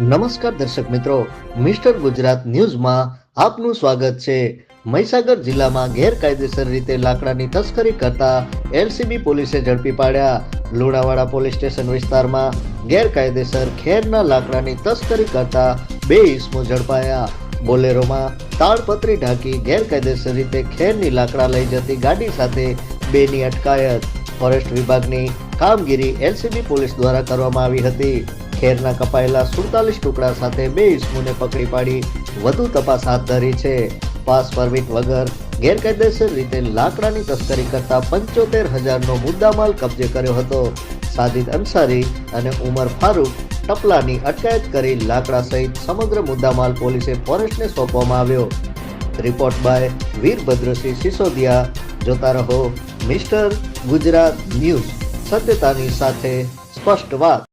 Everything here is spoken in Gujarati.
નમસ્કાર દર્શક મિત્રો, મિસ્ટર ગુજરાત ન્યૂઝમાં આપનું સ્વાગત છે. મહીસાગર જિલ્લામાં ગેરકાયદેસર રીતે લાકડાની તસ્કરી કરતા એલસીબી પોલીસે ઝડપી પાડ્યા. લુણાવાડા પોલીસ સ્ટેશન વિસ્તારમાં ગેરકાયદેસર ખેરના લાકડાની તસ્કરી કરતા બે ઇસમો ઝડપાયા. બોલેરોમાં તાળપત્રી ઢાંકી ગેરકાયદેસર રીતે ખેરની લાકડા લઈ જતી ગાડી સાથે બેની અટકાયત. ફોરેસ્ટ વિભાગની કામગીરી એલસીબી પોલીસ દ્વારા કરવામાં આવી હતી. ખેરના કપાયેલા સુડતાલીસ ટુકડા સાથે બે ઇસમોને પકડી પાડી વધુ તપાસ હાથ ધરી છે. પાસ પરમિટ વગર ગેરકાયદેસર રીતે લાકડાની તસ્કરી કરતા પંચોતેર હજારનો મુદ્દામાલ કબજે કર્યો હતો. સાદિદ અંસારી અને ઉમર ફારૂક ટપલાની અટકાયત કરી લાકડા સહિત સમગ્ર મુદ્દામાલ પોલીસે ફોરેસ્ટને સોંપવામાં આવ્યો. Report by Virbhadrasinh Sisodiya. જોતા રહો મિસ્ટર ગુજરાત ન્યૂઝ. સત્યતાની સાથે સ્પષ્ટ વાત.